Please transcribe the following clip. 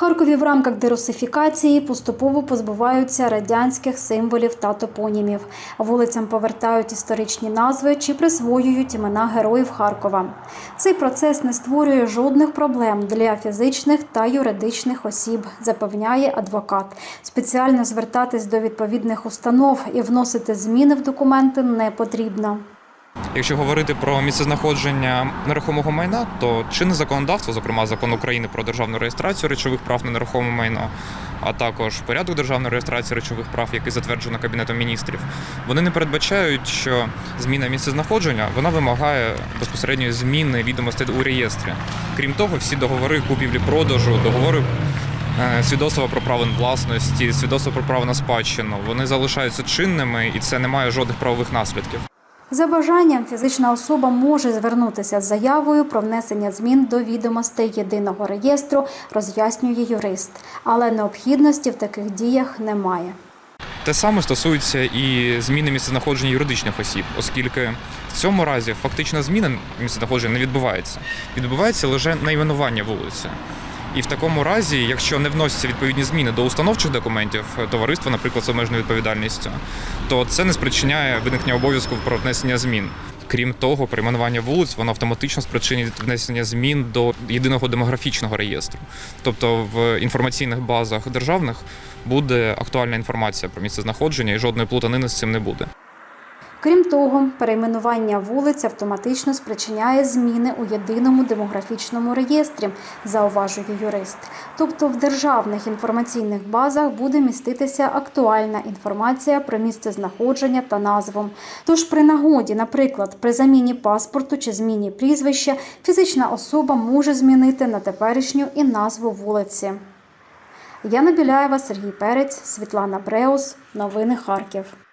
Харкові в рамках дерусифікації поступово позбуваються радянських символів та топонімів. Вулицям повертають історичні назви чи присвоюють імена героїв Харкова. Цей процес не створює жодних проблем для фізичних та юридичних осіб, запевняє адвокат. Спеціально звертатись до відповідних установ і вносити зміни в документи не потрібно. Якщо говорити про місцезнаходження нерухомого майна, то чинне законодавство, зокрема закон України про державну реєстрацію речових прав на нерухоме майно, а також порядок державної реєстрації речових прав, який затверджено Кабінетом міністрів, вони не передбачають, що зміна місцезнаходження вона вимагає безпосередньої зміни відомостей у реєстрі. Крім того, всі договори купівлі-продажу, договори. е, Свідоцтва про право власності, свідоцтва про право на спадщину, вони залишаються чинними, і це не має жодних правових наслідків. За бажанням фізична особа може звернутися з заявою про внесення змін до відомостей єдиного реєстру, роз'яснює юрист, але необхідності в таких діях немає. Те саме стосується і зміни місцезнаходження юридичних осіб, оскільки в цьому разі фактична зміна місцезнаходження не відбувається. Відбувається лише найменування вулиці. І в такому разі, якщо не вносяться відповідні зміни до установчих документів товариства, наприклад, з обмеженою відповідальністю, то це не спричиняє виникнення обов'язку про внесення змін. Крім того, перейменування вулиць воно автоматично спричинить внесення змін до єдиного демографічного реєстру. Тобто в інформаційних базах державних буде актуальна інформація про місце знаходження, і жодної плутанини з цим не буде. Крім того, перейменування вулиць автоматично спричиняє зміни у єдиному демографічному реєстрі, зауважує юрист. Тобто в державних інформаційних базах буде міститися актуальна інформація про місце знаходження та назву. Тож при нагоді, наприклад, при заміні паспорту чи зміні прізвища, фізична особа може змінити на теперішню і назву вулиці. Яна Біляєва, Сергій Перець, Світлана Бреус. Новини Харків.